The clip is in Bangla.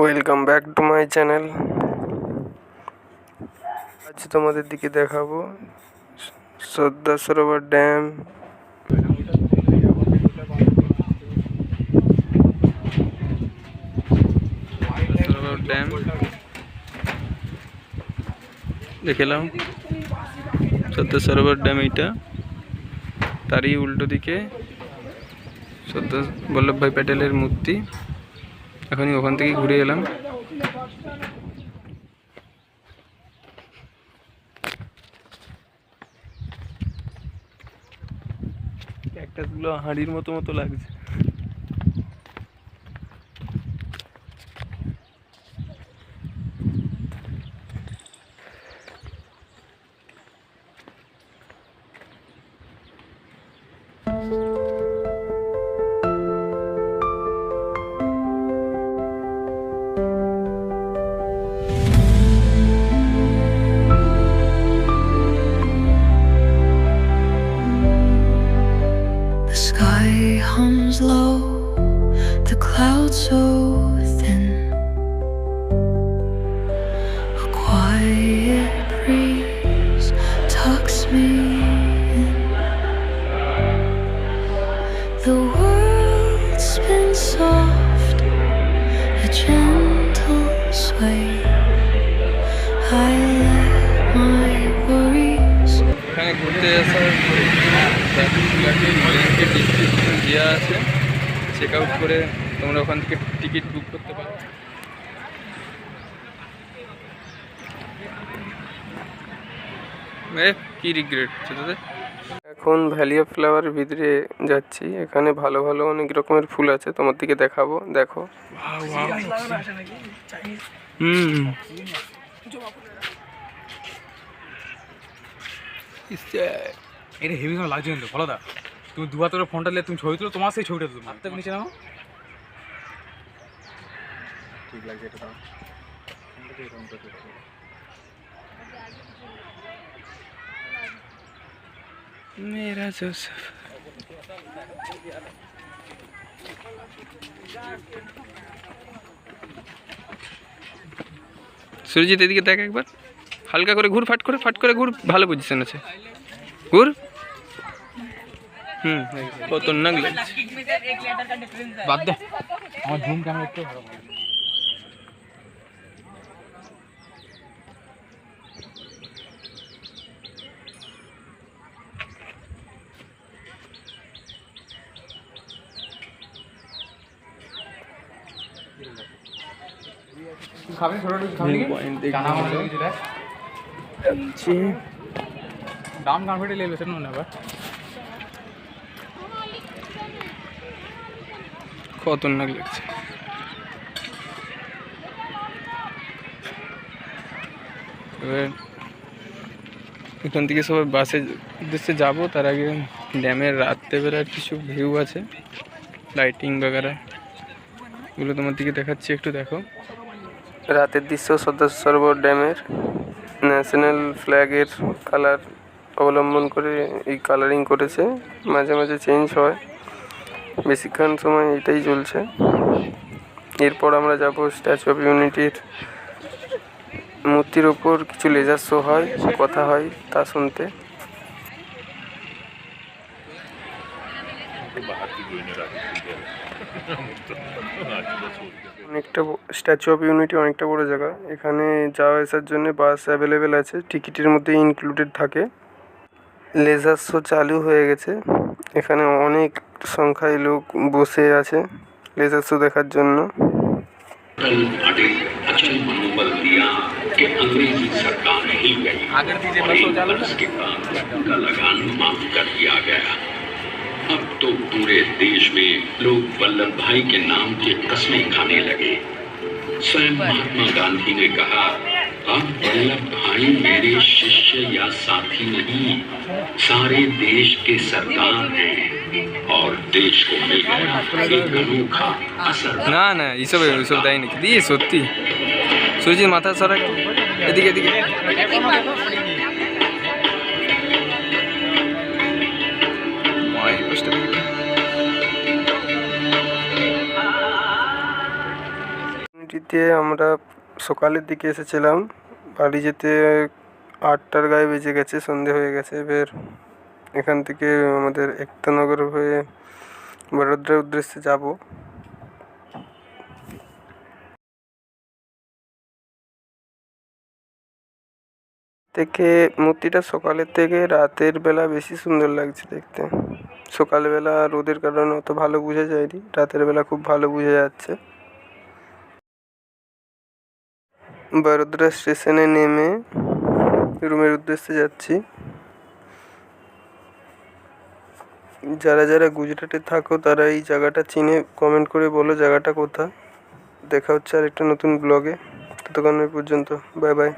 Welcome back to my channel আজ তোমাদের দিকে দেখাবো সর্দার সরোবর ড্যাম। সরোবর ড্যাম। দেখলাম সর্দার সরোবর ড্যাম এইটা। তারই উল্টো দিকে সর্দার বল্লভভাই প্যাটেলের মূর্তি। এখনই ওখান থেকে ঘুরে এলাম। ক্যাকটাসগুলো হাঁড়ির মতো মতো লাগছে। আসার ডিসক্রিপশন দেওয়া আছে। চেক আউট করে তোমরা ওখান থেকে টিকিট বুক করতে পারো। কি রিগ্রেট তোদের এখন ভ্যালি অফ ফ্লাওয়ারের ভিতরে যাচ্ছি। এখানে ভালো ভালো অনেক রকমের ফুল আছে তোমার দিকে দেখাবো। দেখো। হুম। এটা হেভি কেমন লাগছে কিন্তু ফলাদা তুমি দু তোর ফোনটা নিয়ে তুমি ছবি তুলো তোমার সেই ছবিটা তুমি হাতটা নিচে নাও ঠিক লাগছে এটা মেরা জোসেফ সুরজিৎ এদিকে দেখ একবার। হালকা করে ঘুর ফাট করে ফাট করে ঘুর ভালো পজিশন আছে ঘুর হুম খতরনাক লাগছে বাদ দে আমার জুম ক্যামেরা একটু ভালো করে। ছোট একটু খাবি নাকি? পয়েন্ট দেখব চানা কিছু দেখ। দাম কনফিডেন্ট লেগে গেছে না এবার খতরনাক লাগছে? এবার এখান থেকে সবাই বাসে উদ্দেশ্যে যাব তার আগে ড্যামের রাত্রেবেলার কিছু ভিউ আছে লাইটিং বাগারা। এগুলো তোমার দিকে দেখাচ্ছি একটু দেখো। রাতের দৃশ্য সর্দার সরোবর ড্যামের ন্যাশনাল ফ্ল্যাগের কালার অবলম্বন করে এই কালারিং করেছে। মাঝে মাঝে চেঞ্জ হয়। বেশিক্ষণ সময় এটাই চলছে। এরপর আমরা যাব স্ট্যাচু অফ ইউনিটির মূর্তির ওপর কিছু লেজার শো হয়, কথা হয় তা শুনতে। অনেকটা স্ট্যাচু অফ ইউনিটি অনেকটা বড় জায়গা এখানে যাওয়া আসার জন্য বাস অ্যাভেলেবেল আছে টিকিটের মধ্যে ইনক্লুডেড থাকে লেজার শো চালু হয়ে গেছে এখানে অনেক সংখ্যায় লোক বসে আছে লেজার শো দেখার জন্য আগের अब तो पूरे देश में लोग वल्लभ भाई के नाम की कस्में खाने लगे स्वयं महात्मा गांधी ने कहा अब वल्लभ भाई मेरे शिष्य या साथी नहीं सारे देश के सरदार हैं और देश को मिल गया एक अनोखा असर না না এইসব এইসব দেয় নাকি দিয়ে সত্যি সুরজিৎ মাথা সরা একটু। এদিকে এদিকে ডিউটিতে আমরা সকালের দিকে এসেছিলাম। বাড়ি যেতে আটটার গায়ে বেজে গেছে, সন্ধে হয়ে গেছে। এবার এখান থেকে আমাদের একতানগর হয়ে বড়োদরার উদ্দেশ্যে যাব। থেকে মূর্তিটা সকালের থেকে রাতের বেলা বেশি সুন্দর লাগছে দেখতে। সকালবেলা রোদের কারণে অত ভালো বোঝা যায়নি, রাতের বেলা খুব ভালো বোঝা যাচ্ছে। বড়োদরা স্টেশনে নেমে রুমের উদ্দেশ্যে যাচ্ছি। যারা যারা গুজরাটে থাকো, তারা এই জায়গাটা চিনে কমেন্ট করে বলো জায়গাটা কোথা দেখা হচ্ছে আর একটা নতুন ব্লগে ততক্ষণ পর্যন্ত বাই বাই